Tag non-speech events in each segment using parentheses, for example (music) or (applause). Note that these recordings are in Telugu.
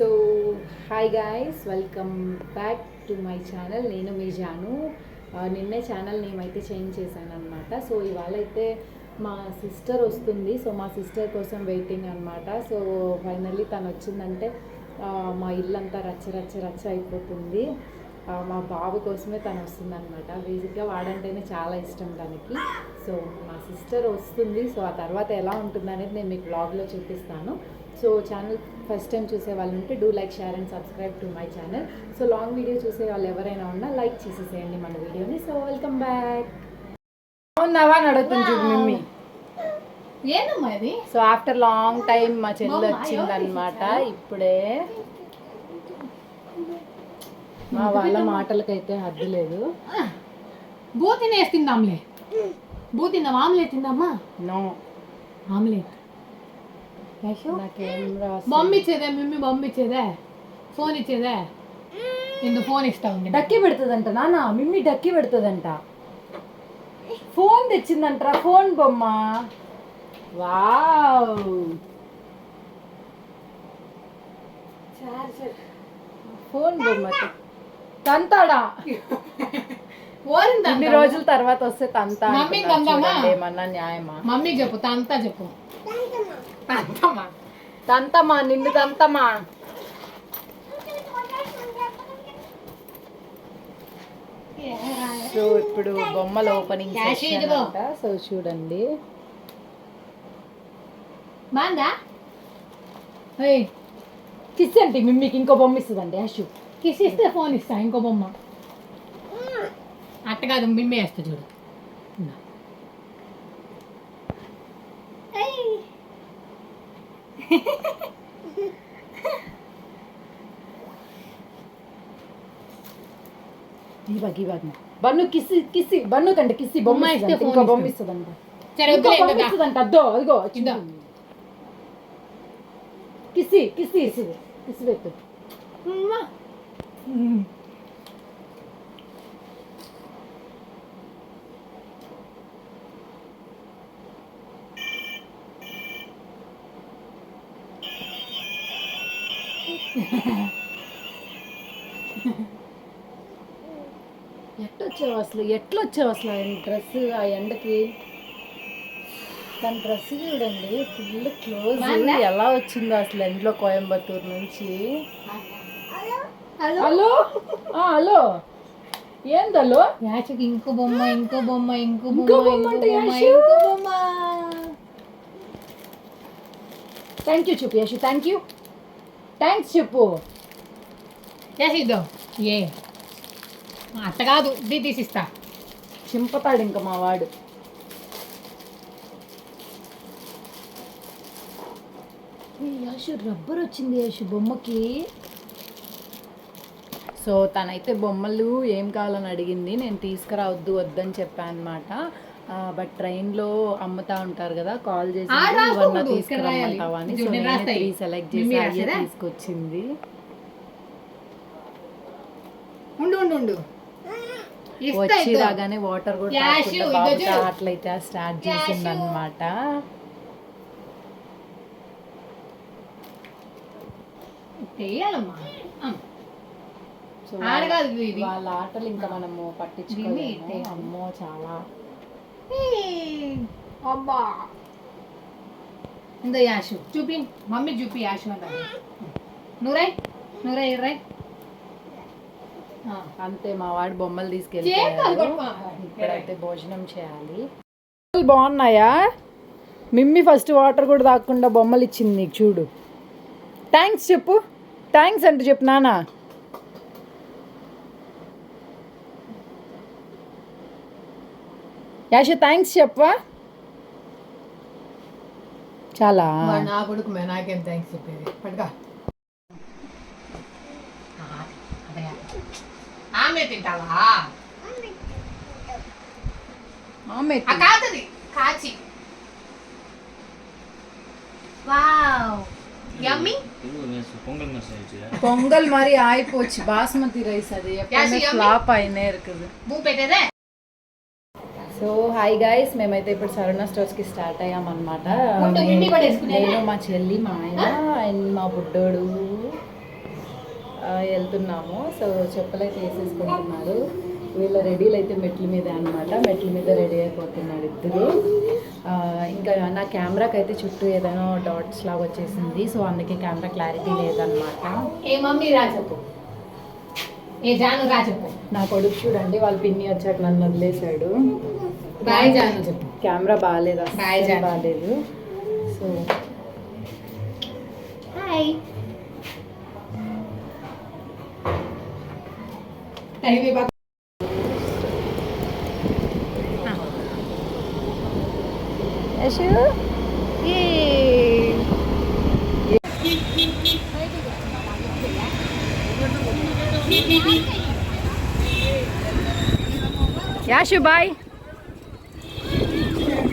So hi guys welcome back to my channel నేను మీ జాను. నిన్నే ఛానల్ నేమ్ అయితే చేంజ్ చేశాను అనమాట సో ఇవాళ అయితే మా సిస్టర్ వస్తుంది. సో మా సిస్టర్ కోసం వెయిటింగ్ అనమాట సో ఫైనల్లీ తను వచ్చిందంటే మా మా ఇల్లంతా రచ్చ రచ్చ రచ్చ అయిపోతుంది. మా బాబు కోసమే తను వస్తుంది అనమాట బేసిక్గా వాడంటేనే చాలా ఇష్టం తనకి. సో మా సిస్టర్ వస్తుంది. సో ఆ తర్వాత ఎలా ఉంటుంది అనేది నేను మీకు బ్లాగ్లో చూపిస్తాను. సో ఛానల్ ఫస్ట్ టైం చూసే వాళ్ళు ఉంటే do like share and subscribe to my channel so long video చూసే వాళ్ళు ఎవరైనా ఉన్నా లైక్ చేసేసేయండి మన వీడియోని సో వెల్కమ్ బ్యాక్ చూడు మిమ్మీ. ఏందమ్మా ఇది? సో ఆఫ్టర్ లాంగ్ టైం మా చెల్లి వచ్చిందనమాట ఇప్పుడే మా వాళ్ళ మాటలకైతే హద్దు లేదు. బూతిని వేసి తిందాంలే. బూ తిందాం ఆమ్లెట్ తిందామా? No omelette. బొమ్మ ఇచ్చేదే మిమ్మి బొమ్మ ఇచ్చేదే. ఫోన్ ఇచ్చేదే. ఇందు ఫోన్ ఇస్తా ఉంది డక్కి పెడుతుందంట నాన్న మిమ్మీ డక్కి పెడుతుందంట. ఫోన్ తెచ్చిందంటరా ఫోన్ బొమ్మ. వావ్. ఫోన్ బొమ్మ. తంతాడా? ఇన్ని రోజుల తర్వాత వస్తే తంతా మమ్మీ ఏమన్నా న్యాయమా? మమ్మీకి చెప్పు తంతా చెప్పు. తంతమా తంతమా నిన్ను తంతమా సో ఇప్పుడు బొమ్మల ఓపెనింగ్. సో చూడండి. ఏయ్ కిస్ అంటే మిమ్మీకి ఇంకో బొమ్మ ఇస్తుందండి యాషు కిస్ ఇస్తే ఫోన్ ఇస్తా ఇంకో బొమ్మ. అట్ట కాదు మిమ్మే వేస్తా చూడు. ఇవ్వక ఇవ్వక బన్ను కిస్సి కిస్సి బన్ను కంటే కిస్సి బొమ్మ బొమ్మ ఇస్తే ఇస్తుందంట. ఫోన్ ఇంకో బొమ్మ ఇస్తుంది. ఇస్తుందంట సరే ఇంకో వద్దులే బొమ్మ ఇంకా. ఇస్తుందంట అద్దో అదిగో ఇద్దా. కిస్సి కిస్సి ఇస్తుంది కిస్సి పెట్టు అమ్మా. ఎట్టొచ్చావు అసలు? ఎట్లొచ్చావు అసలు ఆయన డ్రెస్ ఆ ఎండకి? తన డ్రెస్ చూడండి ఫుల్ క్లోజ్? ఎలా వచ్చిందో అసలు ఎండ్లో కోయంబత్తూరు నుంచి? హలో. హలో? ఆ, హలో. ఏందలో యాచకి ఇంకో బొమ్మ ఇంకో బొమ్మ ఇంకో బొమ్మ ఇంకో బొమ్మ యాషు. ఇంకో బొమ్మ. థ్యాంక్ యూ చెప్పు యశు థ్యాంక్ యూ థ్యాంక్స్ చెప్పు. యాసి ఇద్దాం. ఏ? అట్ట కాదు ఇది తీసిస్తా. చింపతాడు ఇంకా మా వాడు. యాషు రబ్బర్ వచ్చింది యాషు బొమ్మకి. సో తనైతే బొమ్మలు ఏం కావాలని అడిగింది నేను తీసుకురావద్దు వద్దని చెప్పాను అనమాట బట్ ట్రైన్లో అమ్ముతా ఉంటారు కదా కాల్ చేసి ఇవన్నీ అని సో నేను సెలెక్ట్ చేసి అయ్యే? తీసుకొచ్చింది. ఉండు ఉండు ఉండు. వచ్చి. రాగానే వాటర్ కూడా. అట్లయితే స్టార్ట్ చేసింది అనమాట వాళ్ళ ఆటలు ఇంకా మనము పట్టించుకోలేము. ఇట్టే. అమ్మో చాలా. అబ్బా. ఇందో యాషు. చూపి మమ్మీ చూపి యాషు అంటారు. నూరై నూరై ఇర్రై అంతే మా వాడు బొమ్మలు తీసుకెళ్ళి. ఇప్పుడైతే భోజనం చేయాలి. బాగున్నాయా? మిమ్మీ ఫస్ట్ వాటర్ కూడా తాగకుండా బొమ్మలు ఇచ్చింది నీకు చూడు. థ్యాంక్స్ చెప్పు. థ్యాంక్స్ అంటే చెప్పు నానా. యాష థ్యాంక్స్ చెప్పవా? చాలా. నా కొడుకు నాకేం థ్యాంక్స్ చెప్పేది? పట్టుగా ఆమ్లెట్ తింటావా? కాదది కాచి. వావ్. యమ్మీ பொங்கல் மாதிரி ஆயி போச்சு பாஸ்மதி ரைஸ் அது எப்பவுமே ఫ్లాప్ అయినే இருக்குது సో హాయ్ గైస్ మేమైతే ఇప్పుడు సరణ స్టోర్స్కి స్టార్ట్ అయ్యామన్నమాట. నేను మా చెల్లి మా ఆయన అండ్ మా బుడ్డోడు. వెళ్తున్నాము. సో చెప్పులు అయితే వేసేసుకుంటున్నారు. వీళ్ళ రెడీలు అయితే మెట్ల మీద అన్నమాట. మెట్ల మీద రెడీ అయిపోతున్నారు ఇద్దరు. ఆ, ఇంకా నా కెమెరాకి అయితే చుట్టూ ఏదైనా డాట్స్ లాగా వచ్చేసింది. సో అందుకే కెమెరా క్లారిటీ లేదనమాట ఏ మమ్మీ రా చెప్పు. ఏ జాను రా చెప్పు. నా కొడుకు చూడండి వాళ్ళ పిన్ని వచ్చాక నన్ను వదిలేశాడు. బాయ్ జాను చెప్పు. కెమెరా బాగాలేదు అస్సలు Janu. బాగాలేదు. So hi. Nee, weer ah. bak. Is je? Yeah, sure.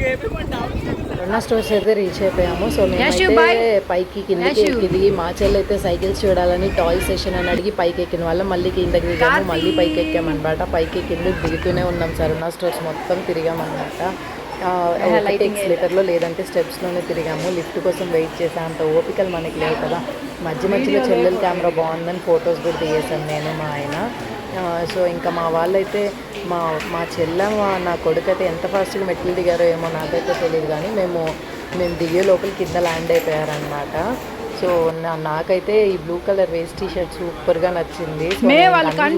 రెండు స్టోర్స్ అయితే రీచ్ అయిపోయాము. సో మేమైతే పైకి కిందకి దిగి మా చెల్లి అయితే సైకిల్స్ చూడాలని టాయ్ సెషన్ అని అడిగి పైకి ఎక్కిన వాళ్ళ. మళ్ళీ కిందకి దిగాము. మళ్ళీ పైకి ఎక్కామన్నమాట. పైకి కిందకి దిగుతూనే ఉన్నాం సరుణా స్టోర్స్ మొత్తం తిరిగామన్నమాట. ఎక్స్లేటర్లో లేదంటే స్టెప్స్లోనే తిరిగాము. లిఫ్ట్ కోసం వెయిట్ చేసే అంత ఓపికలు మనకి లేవు కదా. మధ్య మధ్యలో చెల్లెల కెమెరా బాగుందని ఫొటోస్ కూడా దిగేసాను నేను మా ఆయన. సో ఇంకా మా వాళ్ళైతే మా మా చెల్ల మా నా కొడుకు అయితే ఎంత ఫాస్ట్గా మెట్లు దిగారో ఏమో నాకైతే తెలియదు కానీ మేము మేము దిగే లోపల కింద ల్యాండ్ అయిపోయారనమాట సో నా నాకైతే ఈ blue colour vest T shirt సూపర్గా నచ్చింది.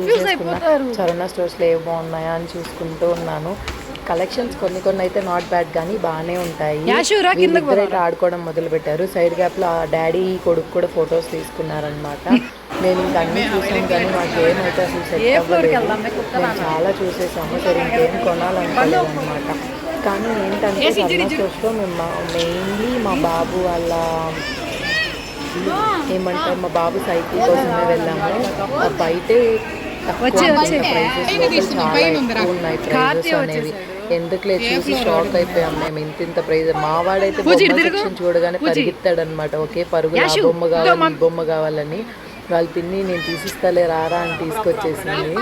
చూసేసుకున్నా. చరణా స్టోర్స్లో ఏవి బాగున్నాయా అని చూసుకుంటూ ఉన్నాను. కలెక్షన్స్ కొన్ని కొన్ని అయితే నాట్ బ్యాడ్ కానీ బాగానే ఉంటాయి. ఆడుకోవడం మొదలు పెట్టారు సైడ్ గ్యాప్లో ఆ డాడీ కొడుకు కూడా ఫొటోస్ తీసుకున్నారనమాట (laughs) నేను ఇంకా అన్ని చూసాను కానీ మాకు ఏమైతే అసలు సెట్ అవ్వలేదు. మేము చాలా చూసేసాము. సరే ఇంకేం కొనాలనుకోలేదు అనమాట కానీ ఏంటంటే స్టోర్స్లో మేము మెయిన్లీ మా బాబు వాళ్ళ ఏమంటారు మా బాబు సైకిల్ కోసమే వెళ్ళాము. బయటే తక్కువ లోపల చాలా ఎక్కువ ఉన్నాయి ప్రైజెస్ అనేవి. ఎందుకులే చూసి షాక్ అయిపోయాం మేము ఇంత ఇంత ప్రైజ్. మా వాడైతే బొమ్మ చూడగానే పరిగెత్తాడు అనమాట ఒకే పరుగు బొమ్మ కావాలి బొమ్మ కావాలని. వాళ్ళ పిన్ని నేను తీసిస్తాలే రారా అని తీసుకొచ్చేసింది.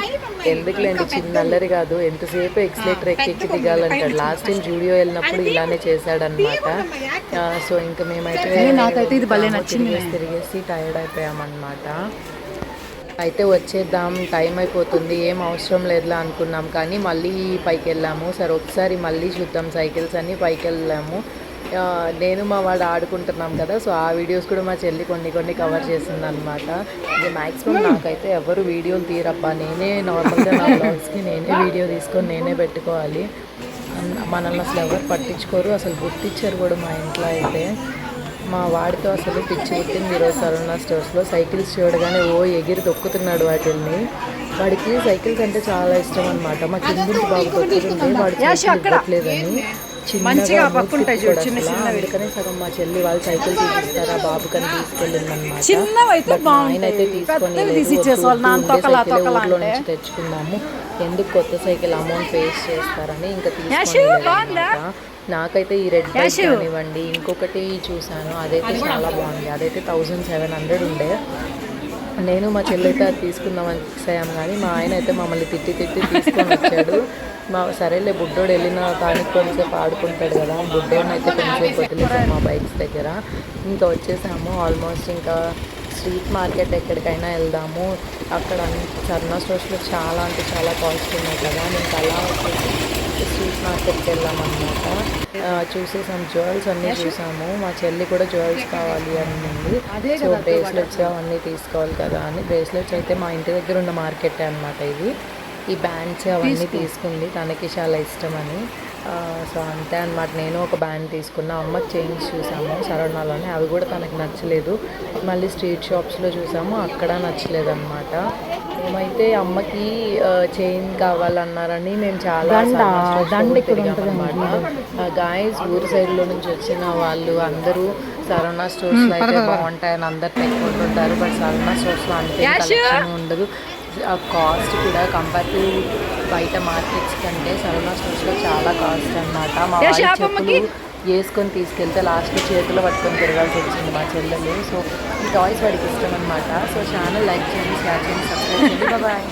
ఎందుకులేండి చిన్న అల్లరి కాదు ఎంతసేపు ఎక్స్లేటర్ ఎక్కి దిగాలంటాడు. లాస్ట్ టైం జూడియో వెళ్ళినప్పుడు ఇలానే చేశాడనమాట. సో ఇంకా మేమైతే నాకైతే ఇది భలే నచ్చింది. తిరిగేసి టైర్డ్ అయిపోయామన్నమాట అయితే వచ్చేద్దాం టైం అయిపోతుంది ఏం అవసరం లేదులా అనుకున్నాం. కానీ మళ్ళీ పైకి వెళ్ళాము సరే ఒకసారి మళ్ళీ చూద్దాం. సైకిల్స్ అని పైకి వెళ్ళాము నేను మా వాడు ఆడుకుంటున్నాం కదా సో ఆ వీడియోస్ కూడా మా చెల్లి కొన్ని కొన్ని కవర్ చేసింది అనమాట ఇది మ్యాక్సిమం నాకైతే ఎవరు వీడియోలు తీరబ్బా నేనే నార్మల్గా నా బ్లాగ్స్కి నేనే వీడియో తీసుకొని నేనే పెట్టుకోవాలి. మనల్ని అసలు ఎవరు పట్టించుకోరు అసలు గుర్తించారు కూడా మా ఇంట్లో అయితే. మా వాడితో అసలు పిచ్చి పుట్టింది ఈరోజు సరవణ స్టోర్స్లో. సైకిల్స్ చూడగానే ఓ ఎగిరి తొక్కుతున్నాడు వాటిల్ని. వాడికి సైకిల్స్ అంటే చాలా ఇష్టం అనమాట మా కిందింటి బాబు తొక్కుతుంటే వాడు చిన్నగా మూతికి కూడా అసలు. అందుకనే సగం మా చెల్లి వాళ్ళు సైకిల్ తీసిస్తారా బాబు కని తీసుకెళ్ళింది అనమాట ఆయన అయితే తీసుకొని ఊర్లో నుంచి తెచ్చుకుందాము. ఎందుకు కొత్త సైకిల్ అమౌంట్ పేస్ చేస్తారని ఇంకా తీసుకొని నాకైతే ఈ రెడ్ బైక్ కానివ్వండి ఇంకొకటి చూసాను అదైతే చాలా బాగుంది. అదైతే థౌజండ్ సెవెన్ హండ్రెడ్ ఉండే. నేను మా చెల్లి అయితే అది తీసుకుందామని ఫిక్స్ అయ్యాం కానీ మా ఆయన అయితే మమ్మల్ని తిట్టి తిట్టి తీసుకొని వచ్చాడు. మా సరేలే బుడ్డోడు వెళ్ళిన దానికి కొంచెంసేపు ఆడుకుంటాడు కదా. బుడ్డోడిని అయితే కొంచెంసేపు వదిలేసాం మా బైక్స్ దగ్గర. ఇంకా వచ్చేసాము. ఆల్మోస్ట్ ఇంకా స్ట్రీట్ మార్కెట్ ఎక్కడికైనా వెళ్దాము. అక్కడ చర్నా స్టోర్స్లో చాలా అంటే చాలా కాస్ట్ ఉన్నాయి కదా. ఇంకా అలా వచ్చేసి స్ట్రీట్ మార్కెట్కి వెళ్ళామన్నమాట చూసేసాం జ్యువెల్స్ అన్నీ చూసాము. మా చెల్లి కూడా జ్యువెల్స్ కావాలి అనింది. సో బ్రేస్లెట్స్ అవన్నీ తీసుకోవాలి కదా అని. బ్రేస్లెట్స్ అయితే మా ఇంటి దగ్గర ఉన్న మార్కెట్ అన్నమాట ఇది ఈ బ్యాండ్స్ అవన్నీ తీసుకుంది. తనకి చాలా ఇష్టమని. ఆ, సో అంతే అనమాట నేను ఒక బ్యాండ్ తీసుకున్నా. అమ్మకి చైన్స్ చూసాము. సరవణాలోనే అవి కూడా తనకి నచ్చలేదు. మళ్ళీ స్ట్రీట్ షాప్స్లో చూసాము. అక్కడ నచ్చలేదు అనమాట మేమైతే అమ్మకి చైన్ కావాలన్నారని మేము చాలా అనమాట. గాయస్ ఊరు సైడ్లో నుంచి వచ్చిన వాళ్ళు అందరూ సరవణా స్టోర్స్లో అయితే బాగుంటాయని అందరు పెట్టుకుంటుంటారు బట్ సరవణా స్టోర్స్లో అంటే ఉండదు. ఆ కాస్ట్ కూడా కంపేర్ బయట మార్కెట్స్ కంటే సరవణా స్టోర్స్లో చాలా కాస్ట్ అన్నమాట. మా చెప్పులు వేసుకొని తీసుకెళ్తే లాస్ట్లో చేతిలో పట్టుకొని తిరగాల్సి వచ్చింది మా చెల్లెలు. సో ఈ టాయ్స్ వాడికి ఇష్టం అనమాట సో ఛానల్ లైక్ చేయండి షేర్ చేయండి సబ్స్క్రైబ్ చేయండి. బాయ్